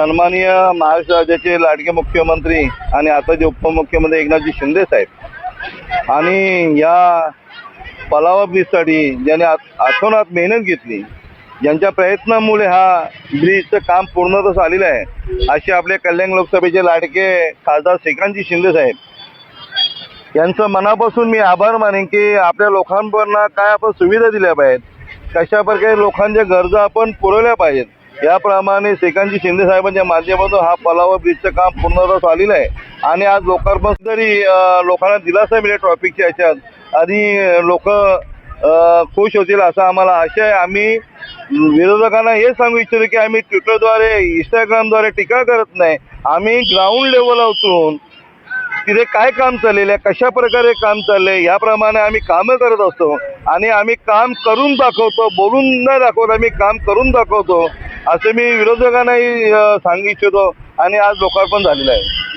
सन्माननीय महाराष्ट्र राज्याचे लाडके मुख्यमंत्री आणि आताचे उपमुख्यमंत्री एकनाथजी शिंदे साहेब. आणि या पलावा ब्रिजसाठी ज्याने आठवणात मेहनत घेतली ज्यांच्या प्रयत्नामुळे हा ब्रिजचं काम पूर्णतः झालेलं आहे असे आपले कल्याण लोकसभेचे लाडके खासदार श्रीकांतजी शिंदे साहेब. यांचं मनापासून मी आभार मानेन की आपल्या लोकांपर्यंत काय आपण सुविधा दिल्या पाहिजेत कशा प्रकारे लोकांच्या गरजा आपण पुरवल्या पाहिजेत याप्रमाणे श्रीकांतजी शिंदे साहेबांच्या माध्यमातून हा पलावा ब्रिजचं काम पूर्णतः आलेलं आहे. आणि आज लोकार्पण जरी लोकांना दिलासा मिळेल ट्रॉफिकच्या ह्याच्यात आणि लोक खुश होतील असा आम्हाला आशय आहे. आम्ही विरोधकांना हे सांगू इच्छितो की आम्ही ट्विटरद्वारे इंस्टाग्रामद्वारे टीका करत नाही. आम्ही ग्राउंड लेवलला उतरून तिथे काय काम चाललेलं आहे कशा प्रकारे काम चाललंय याप्रमाणे आम्ही कामं करत असतो. आणि आम्ही काम करून दाखवतो बोलून न दाखवत आम्ही काम करून दाखवतो. असं मी विरोधकांनाही सांगू इच्छितो आणि आज लोकार्पण झालेलं आहे.